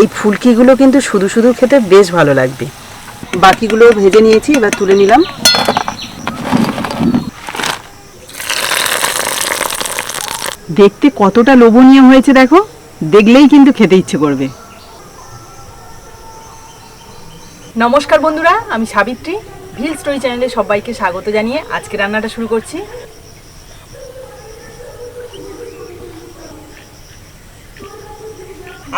এই ফুলকিগুলো কিন্তু শুধু শুধু খেতে বেশ ভালো লাগবে। বাকিগুলো ভেজে নিয়েছি, এবার তুলে নিলাম। দেখতে কতটা লোভনীয় হয়েছে দেখো, দেখলেই কিন্তু খেতে ইচ্ছে করবে। নমস্কার বন্ধুরা, আমি সাবিত্রী, ভিল স্টোরি চ্যানেলে সবাইকে স্বাগত জানিয়ে আজকে রান্নাটা শুরু করছি।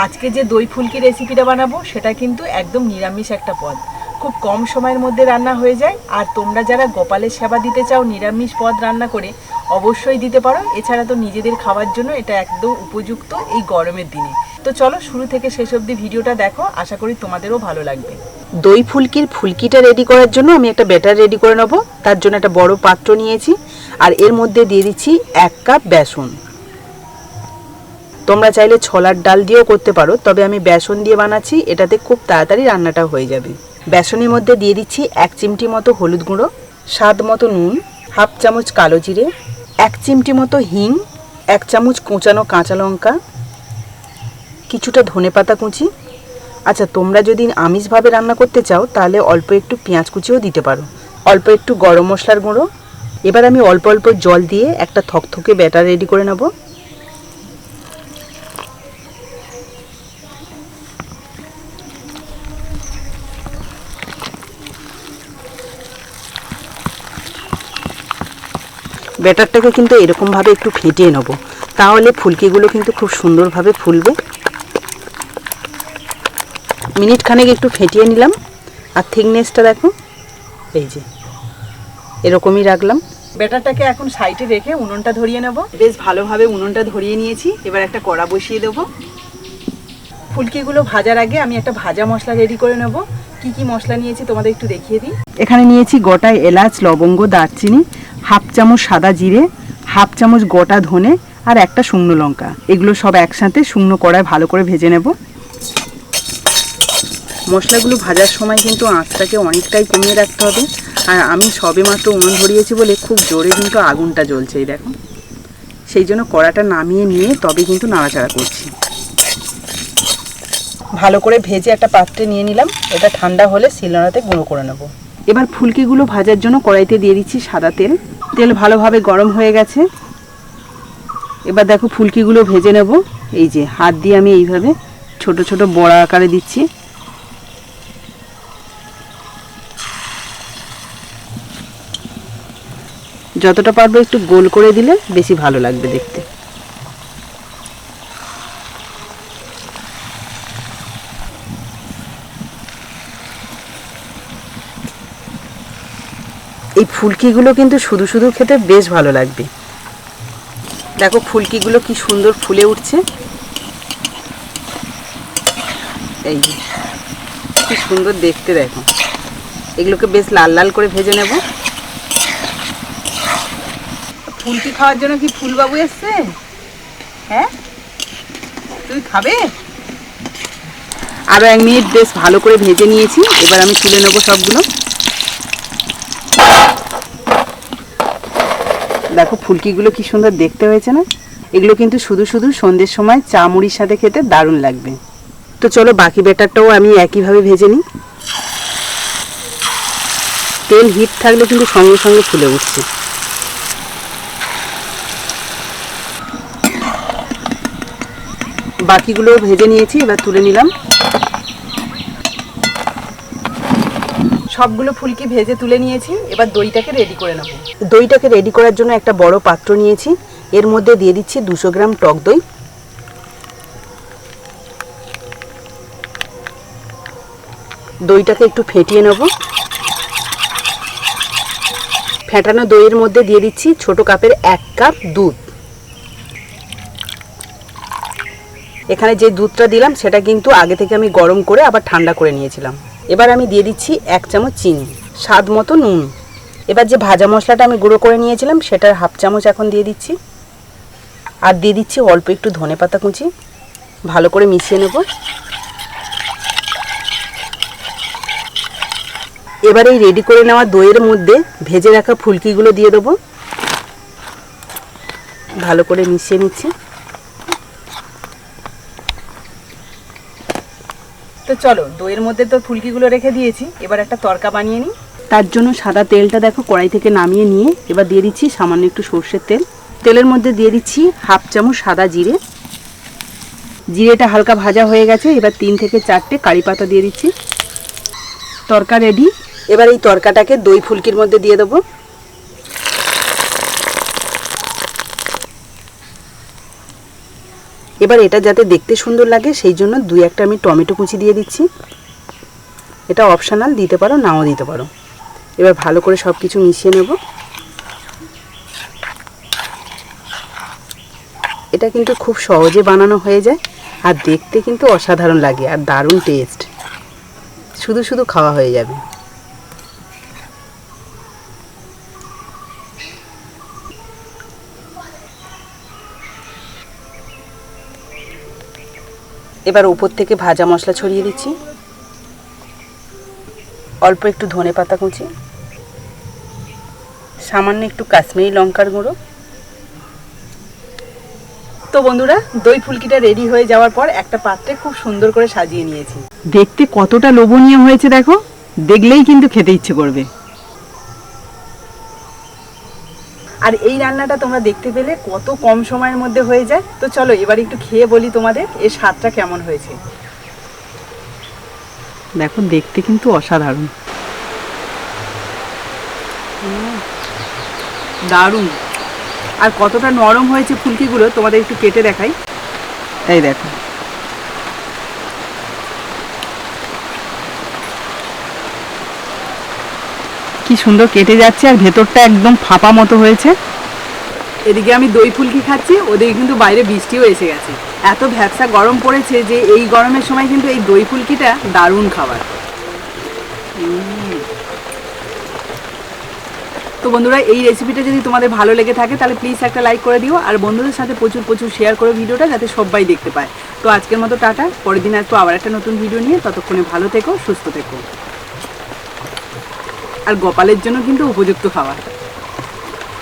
আজকে যে দই ফুলকি রেসিপিটা বানাবো, সেটা কিন্তু একদম নিরামিষ একটা পদ। খুব কম সময়ের মধ্যে রান্না হয়ে যায়, আর তোমরা যারা গোপালের সেবা দিতে চাও, নিরামিষ পদ রান্না করে, অবশ্যই দিতে পারো। এছাড়া তো নিজেদের খাওয়ার জন্য এটা একদম উপযুক্ত এই গরমের দিনে। তো চলো, শুরু থেকে শেষ অবধি ভিডিওটা দেখো, আশা করি তোমাদেরও ভালো লাগবে। দই ফুলকির ফুলকিটা রেডি করার জন্য আমি একটা ব্যাটার রেডি করে নেব। তার জন্য একটা বড় পাত্র নিয়েছি, আর এর মধ্যে দিয়ে দিচ্ছি এক কাপ বেসন। তোমরা চাইলে ছোলার ডাল দিয়েও করতে পারো, তবে আমি বেসন দিয়ে বানাচ্ছি, এটাতে খুব তাড়াতাড়ি রান্নাটা হয়ে যাবে। বেসনের মধ্যে দিয়ে দিচ্ছি এক চিমটি মতো হলুদ গুঁড়ো, স্বাদ মতো নুন, হাফ চামচ কালো জিরে, এক চিমটি মতো হিং, এক চামচ কোঁচানো কাঁচা লঙ্কা, কিছুটা ধনেপাতা কুচি। আচ্ছা তোমরা যদি আমিষভাবে রান্না করতে চাও, তাহলে অল্প একটু পেঁয়াজ কুচিও দিতে পারো। অল্প একটু গরম মশলার গুঁড়ো। এবার আমি অল্প অল্প জল দিয়ে একটা থকথকে ব্যাটার রেডি করে নেব। ব্যাটারটাকে কিন্তু এরকমভাবে একটু ফেটিয়ে নেব। তাহলে ফুলকিগুলো কিন্তু খুব সুন্দরভাবে ফুলবে। মিনিট খানেক একটু ফেটিয়ে নিলাম। আর থিকনেসটা দেখো, এই যে, এরকমই রাখলাম। ব্যাটারটাকে এখন সাইডে রেখে উনুনটা ধরিয়ে নেব। বেশ ভালোভাবে উনুনটা ধরিয়ে নিয়েছি। এবার একটা কড়া বসিয়ে দেবো। ফুলকিগুলো ভাজার আগে আমি একটা ভাজা মশলা রেডি করে নেব। কি কি মশলা নিয়েছি তোমাদের একটু দেখিয়ে দিই। এখানে নিয়েছি গোটা এলাচ, লবঙ্গ, দারচিনি। হাফ চামচ সাদা জিরে, হাফ চামচ গোটা ধনে আর একটা শুকনো লঙ্কা। এগুলো সব একসাথে শুকনো কড়ায় ভালো করে ভেজে নেব। মশলাগুলো ভাজার সময় কিন্তু আঁচটাকে অনেকটাই কমিয়ে রাখতে হবে। আর আমি সবে মাত্র উনুন ধরিয়েছি বলে খুব জোরে কিন্তু আগুনটা জ্বলছে, এই দেখো। সেই জন্য কড়াটা নামিয়ে নিয়ে তবে কিন্তু নাড়াচাড়া করছি। ভালো করে ভেজে একটা পাত্রে নিয়ে নিলাম। এটা ঠান্ডা হলে শিলনোড়াতে গুঁড়ো করে নেব। এবার ফুলকিগুলো ভাজার জন্য কড়াইতে দিয়ে দিচ্ছি সাদা তেল। তেল ভালোভাবে গরম হয়ে গেছে। এবার দেখো ফুলকিগুলো ভেজে নেব। এই যে হাত দিয়ে আমি এইভাবে ছোট ছোট বড়া আকারে দিচ্ছি। যতটা পারবে একটু গোল করে দিলে বেশি ভালো লাগবে দেখতে। এই ফুলকিগুলো কিন্তু শুধু শুধু খেতে বেশ ভালো লাগবে। দেখো ফুলকিগুলো কি সুন্দর ফুলে উঠছে। এই কি সুন্দর দেখতে দেখো। এগুলোকে বেশ লাল লাল করে ভেজে নেব। ফুলকি খাওয়ার জন্য কি ফুলবাবু এসছে? হ্যাঁ? তুই খাবে? আরও এক মিনিট বেশ ভালো করে ভেজে নিয়েছি। এবার আমি তুলে নেব সবগুলো। দেখো ফুলকিগুলো কি সুন্দর দেখতে হয়েছে না? এগুলো কিন্তু শুধু শুধু সন্ধ্যের সময় চা মুড়ির সাথে খেতে দারুণ লাগবে। তো চলো বাকি ব্যাটারটাও আমি একইভাবে ভেজে নিই। তেল হিট থাকলে কিন্তু সঙ্গে সঙ্গে ফুলে উঠছে। বাকিগুলো ভেজে নিয়েছি, এবার তুলে নিলাম। সবগুলো ফুলকি ভেজে তুলে নিয়েছি, এবার দইটাকে রেডি করে নেব। দইটাকে রেডি করার জন্য একটা বড় পাত্র নিয়েছি, এর মধ্যে দিয়ে দিচ্ছি দুশো গ্রাম টক দই। দইটাকে একটু ফেটিয়ে নেব। ফেটানো দইয়ের মধ্যে দিয়ে দিচ্ছি ছোট কাপের এক কাপ দুধ। এখানে যে দুধটা দিলাম, সেটা কিন্তু আগে থেকে আমি গরম করে আবার ঠান্ডা করে নিয়েছিলাম। এবার আমি দিয়ে দিচ্ছি এক চামচ চিনি, স্বাদ মতো নুন। এবার যে ভাজা মশলাটা আমি গুঁড়ো করে নিয়েছিলাম, সেটার হাফ চামচ এখন দিয়ে দিচ্ছি। আর দিয়ে দিচ্ছি অল্প একটু ধনে পাতা কুচি, ভালো করে মিশিয়ে নেব। এবার এই রেডি করে নেওয়া দইয়ের মধ্যে ভেজে রাখা ফুলকিগুলো দিয়ে দেবো। ভালো করে মিশিয়ে নিচ্ছি। তো চলো, দইয়ের মধ্যে তো ফুলকিগুলো রেখে দিয়েছি। এবার একটা তরকা বানিয়ে নিই। তার জন্য সাদা তেলটা দেখো, কড়াই থেকে নামিয়ে নিয়ে এবার দিয়ে দিচ্ছি সামান্য একটু সর্ষের তেল। তেলের মধ্যে দিয়ে দিচ্ছি হাফ চামচ সাদা জিরে। জিরেটা হালকা ভাজা হয়ে গেছে, এবার তিন থেকে চারটে কারি পাতা দিয়ে দিচ্ছি। তরকা রেডি এবার এই তরকাটাকে দই ফুলকির মধ্যে দিয়ে দেবো। এবার এটা যাতে দেখতে সুন্দর লাগে, সেই জন্য দুই একটা আমি টমেটো কুচি দিয়ে দিচ্ছি। এটা অপশানাল দিতে পারো, নাও দিতে পারো। এবার ভালো করে সব কিছু মিশিয়ে নেব। এটা কিন্তু খুব সহজে বানানো হয়ে যায়, আর দেখতে কিন্তু অসাধারণ লাগে, আর দারুণ টেস্ট শুধু শুধু খাওয়া হয়ে যাবে। এবার উপর থেকে ভাজা মশলা ছড়িয়ে দিচ্ছি। অল্প একটু ধনে পাতা কুচি। সামান্য একটু কাশ্মীরি লঙ্কার গুঁড়ো। তো বন্ধুরা, দই ফুলকিটা রেডি হয়ে যাওয়ার পর একটা পাত্রে খুব সুন্দর করে সাজিয়ে নিয়েছি। দেখতে কতটা লোভনীয় হয়েছে দেখো, দেখলেই কিন্তু খেতে ইচ্ছে করবে। আর এই রান্নাটা তোমরা দেখতে পেলে কত কম সময়ের মধ্যে হয়ে যায়। তো চলো, এবার একটু খেয়ে বলি তোমাদের এর স্বাদটা কেমন হয়েছে। দেখো, দেখতে কিন্তু অসাধারণ। দারুণ। আর কতটা নরম হয়েছে ফুলকিগুলো তোমাদের একটু কেটে দেখাই। এই দেখো। কি সুন্দর কেটে যাচ্ছে আর ভেতরটা একদম ফাঁপা মতো হয়েছে। এদিকে আমি দই ফুলকি খাচ্ছি, ওদিকে কিন্তু বাইরে বৃষ্টিও এসে গেছে। এত ভ্যাবসা গরম পড়েছে যে এই গরমের সময় কিন্তু এই দই ফুলকিটা দারুণ খাবার। তো বন্ধুরা, এই রেসিপিটা যদি তোমাদের ভালো লেগে থাকে, তাহলে প্লিজ একটা লাইক করে দিও, আর বন্ধুদের সাথে প্রচুর প্রচুর শেয়ার করো ভিডিওটা, যাতে সবাই দেখতে পায়। তো আজকের মতো টাটা, পরের দিন আসব আবার একটা নতুন ভিডিও নিয়ে, ততক্ষণে ভালো থেকো, সুস্থ থেকো। আর গোপালের জন্য কিন্তু উপযুক্ত খাবার।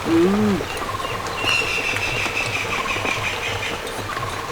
হুম